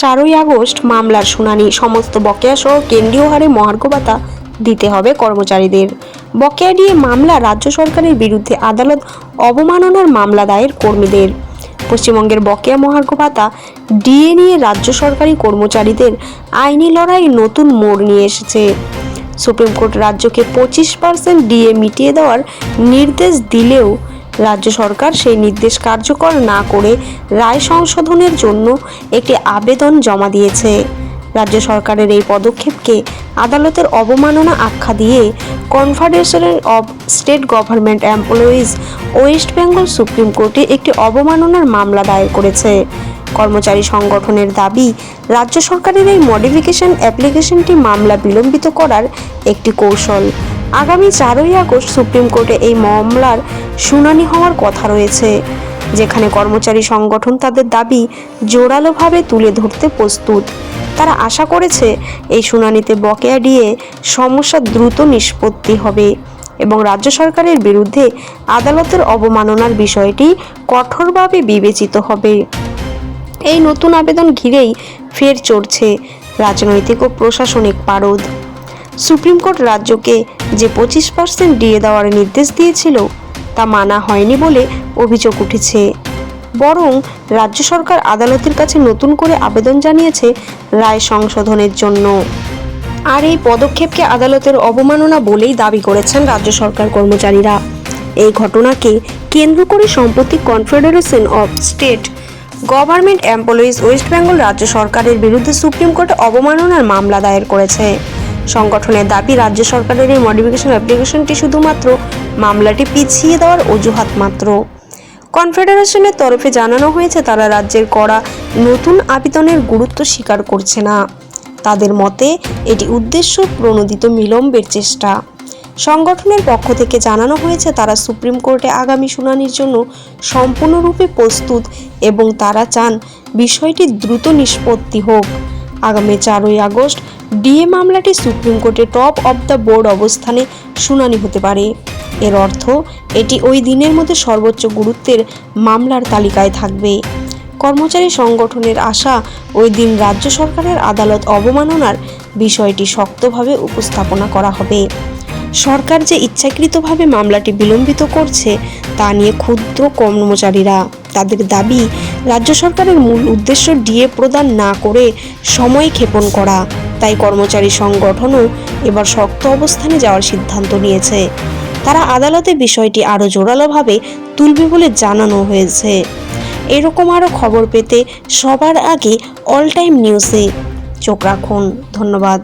চারই আগস্ট মামলার শুনানি। সমস্ত বকেয়া সহ কেন্দ্রীয় হারে মহার্ঘ ভাতা দিতে হবে কর্মচারীদের। বকেয়া দিয়ে মামলা রাজ্য সরকারের বিরুদ্ধে আদালত অবমাননার মামলা দায়ের কর্মীদের। পশ্চিমবঙ্গের বকেয়া মহার্ঘ ভাতা ডিএ নিয়ে রাজ্য সরকারি কর্মচারীদের আইনি লড়াই নতুন মোড় নিয়ে এসেছে। সুপ্রিম কোর্ট রাজ্যকে পঁচিশ পার্সেন্ট ডিএ মিটিয়ে দেওয়ার নির্দেশ দিলেও রাজ্য সরকার সেই নির্দেশ কার্যকর না করে রায় সংশোধনের জন্য একটি আবেদন জমা দিয়েছে। রাজ্য সরকারের এই পদক্ষেপকে আদালতের অবমাননা আখ্যা দিয়ে confederation of state government employees West Bengal supreme কোর্টে একটি অবমাননার মামলা দায়ের করেছে। কর্মচারী সংগঠনের দাবি, রাজ্য সরকারের এই মডিফিকেশন অ্যাপ্লিকেশনটি মামলা বিলম্বিত করার একটি কৌশল। আগামী চারই আগস্ট সুপ্রিম কোর্টে এই মামলার শুনানি হওয়ার কথা রয়েছে, যেখানে কর্মচারী সংগঠন তাদের দাবি জোরালোভাবে তুলে ধরতে প্রস্তুত। তারা আশা করেছে এই শুনানিতে বকেয়া দিয়ে সমস্যা দ্রুত নিষ্পত্তি হবে এবং রাজ্য সরকারের বিরুদ্ধে আদালতের অবমাননার বিষয়টি কঠোরভাবে বিবেচিত হবে। এই নতুন আবেদন ঘিরেই ফের চড়ছে রাজনৈতিক ও প্রশাসনিক পারদ। সুপ্রিম কোর্ট রাজ্যকে যে পঁচিশ পার্সেন্ট দিয়ে দেওয়ার নির্দেশ দিয়েছিল, তা মানা হয়নি বলে অভিযোগ উঠেছে। বরং রাজ্য সরকার আদালতের কাছে নতুন করে আবেদন জানিয়েছে রায় সংশোধনের জন্য। আর এই পদক্ষেপকে আদালতের অবমাননা বলেই দাবি করেছেন রাজ্য সরকার কর্মচারীরা। এই ঘটনাকে কেন্দ্র করে সম্প্রতি confederation of state government employees West Bengal রাজ্য সরকারের বিরুদ্ধে সুপ্রিম কোর্টে অবমাননার মামলা দায়ের করেছে। সংগঠনের দাবি, রাজ্য সরকারের এই মডিফিকেশন অ্যাপ্লিকেশনটি শুধুমাত্র মামলাটি পিছিয়ে দেওয়ার অজুহাত মাত্র। কনফেডারেশনের তরফে জানানো হয়েছে, তারা রাজ্যের করা নতুন আবেদনের গুরুত্ব স্বীকার করছে না। তাদের মতে, এটি উদ্দেশ্য প্রণোদিত বিলম্বের চেষ্টা। সংগঠনের পক্ষ থেকে জানানো হয়েছে, তারা সুপ্রিম কোর্টে আগামী শুনানির জন্য সম্পূর্ণরূপে প্রস্তুত এবং তারা চান বিষয়টি দ্রুত নিষ্পত্তি হোক। আগামী চারই আগস্ট ডিএ মামলাটি সুপ্রিম কোর্টে টপ অব দ্য বোর্ড অবস্থানে শুনানি হতে পারে। এর অর্থ, এটি ওই দিনের মধ্যে সর্বোচ্চ গুরুত্বের মামলার তালিকায় থাকবে। কর্মচারী সংগঠনের আশা, ওই দিন রাজ্য সরকারের আদালত অবমাননার বিষয়টি শক্তভাবে উপস্থাপনা করা হবে। সরকার যে ইচ্ছাকৃতভাবে মামলাটি বিলম্বিত করছে, তা নিয়ে ক্ষুদ্র কর্মচারীরা। তাদের দাবি, রাজ্য সরকারের মূল উদ্দেশ্য ডিএ প্রদান না করে সময় ক্ষেপণ করা। তাই কর্মচারী সংগঠনও এবার শক্ত অবস্থানে যাওয়ার সিদ্ধান্ত নিয়েছে। তারা আদালতে বিষয়টি আরও জোরালোভাবে তুলবে বলে জানানো হয়েছে। এরকম আরও খবর পেতে সবার আগে অল টাইম নিউজে চোখ রাখুন। ধন্যবাদ।